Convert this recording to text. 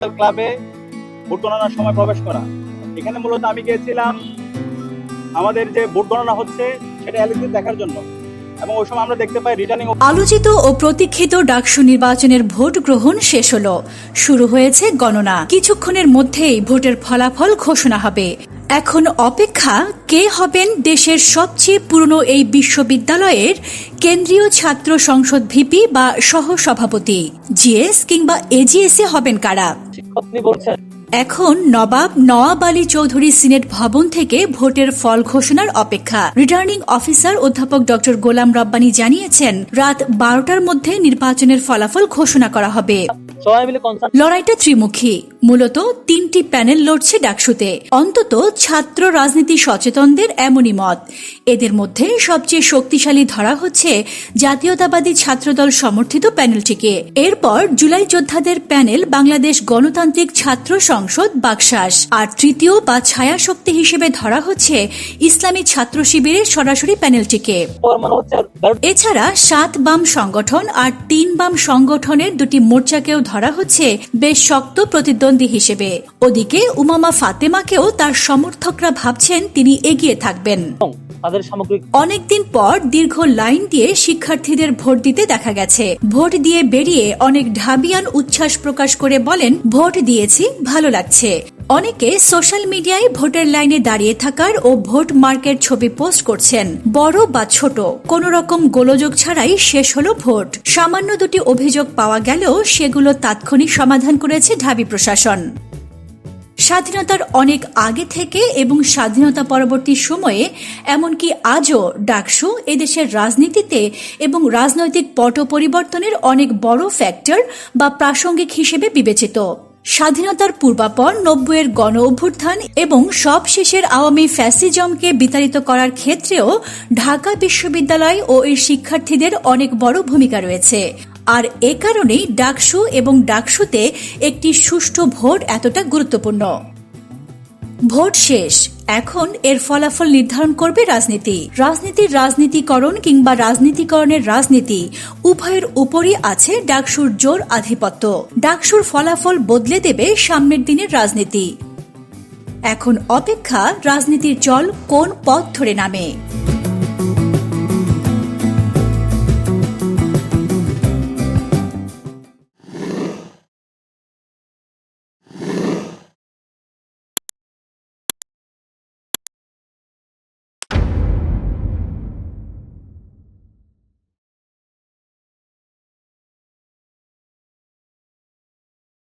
ক্লাবে ভোট গণনার সময় প্রবেশ করা। এখানে মূলত আমি গিয়েছিলাম আমাদের যে ভোট গণনা হচ্ছে সেটা দেখার জন্য। আলোচিত ও প্রতীক্ষিত ডাকসু নির্বাচনের ভোট গ্রহণ শেষ হলো। শুরু হয়েছে গণনা। কিছুক্ষণের মধ্যেই ভোটের ফলাফল ঘোষণা হবে। এখন অপেক্ষা, কে হবেন দেশের সবচেয়ে পুরনো এই বিশ্ববিদ্যালয়ের কেন্দ্রীয় ছাত্র সংসদ ভিপি বা সহ সভাপতি জিএস কিংবা এজিএস এ হবেন কারা? এখন নবাব নওয়াব আলী চৌধুরী সিনেট ভবন থেকে ভোটের ফল ঘোষণার অপেক্ষা। রিটার্নিং অফিসার অধ্যাপক ডক্টর গোলাম রব্বানি জানিয়েছেন, রাত বারোটার মধ্যে নির্বাচনের ফলাফল ঘোষণা করা হবে। সবাই মিলে লড়াইটা ত্রিমুখী। মূলত তিনটি প্যানেল লড়ছে ডাকসুতে। অন্তত ছাত্র রাজনীতি সচেতনদের এমনই মত। এদের মধ্যে সবচেয়ে শক্তিশালী ধরা হচ্ছে জাতীয়তাবাদী ছাত্রদল সমর্থিত প্যানেলটিকে। এরপর জুলাই যোদ্ধাদের প্যানেল বাংলাদেশ গণতান্ত্রিক ছাত্র সংসদ বাকশাস। আর তৃতীয় বা ছায়া শক্তি হিসেবে ধরা হচ্ছে ইসলামী ছাত্র শিবিরের সরাসরি প্যানেলটিকে। এছাড়া সাত বাম সংগঠন আর তিন বাম সংগঠনের দুটি মোর্চাকেও ধরা হচ্ছে বেশ শক্ত প্রতিদ্বন্দ্বী হিসেবে। ওদিকে উমামা ফাতেমাকেও তার সমর্থকরা ভাবছেন তিনি এগিয়ে থাকবেন। তাদের সামগ্রিক অনেকদিন পর দীর্ঘ লাইন দিয়ে শিক্ষার্থীদের ভোট দিতে দেখা গেছে। ভোট দিয়ে বেরিয়ে অনেক ঢাবিয়ান উচ্ছ্বাস প্রকাশ করে বলেন ভোট দিয়েছি ভালো লাগছে। অনেকে সোশ্যাল মিডিয়ায় ভোটের লাইনে দাঁড়িয়ে থাকার ও ভোট মার্কের ছবি পোস্ট করছেন। বড় বা ছোট, কোন রকম গোলযোগ ছাড়াই শেষ হলো ভোট। সামান্য দুটি অভিযোগ পাওয়া গেলেও সেগুলো তাৎক্ষণিক সমাধান করেছে ঢাবি প্রশাসন। স্বাধীনতার অনেক আগে থেকে এবং স্বাধীনতা পরবর্তী সময়ে, এমনকি আজও ডাকসু এদেশের রাজনীতিতে এবং রাজনৈতিক পট পরিবর্তনের অনেক বড় ফ্যাক্টর বা প্রাসঙ্গিক হিসেবে বিবেচিত। স্বাধীনতার পূর্বাপর নব্বইয়ের গণ অভ্যুত্থান এবং সব শেষের আওয়ামী ফ্যাসিজমকে বিতাড়িত করার ক্ষেত্রেও ঢাকা বিশ্ববিদ্যালয় ও এর শিক্ষার্থীদের অনেক বড় ভূমিকা রয়েছে। আর এ কারণেই ডাকসু এবং ডাকসুতে একটি সুষ্ঠু ভোট এতটা গুরুত্বপূর্ণ। ভোট শেষ। এখন এর ফলাফল নির্ধারণ করবে রাজনীতি। রাজনীতির রাজনীতিকরণ কিংবা রাজনীতিকরণের রাজনীতি উভয়ের উপরই আছে ডাকসুর জোর আধিপত্য। ডাকসুর ফলাফল বদলে দেবে সামনের দিনের রাজনীতি। এখন অপেক্ষা রাজনীতির চল কোন পথ ধরে নামে।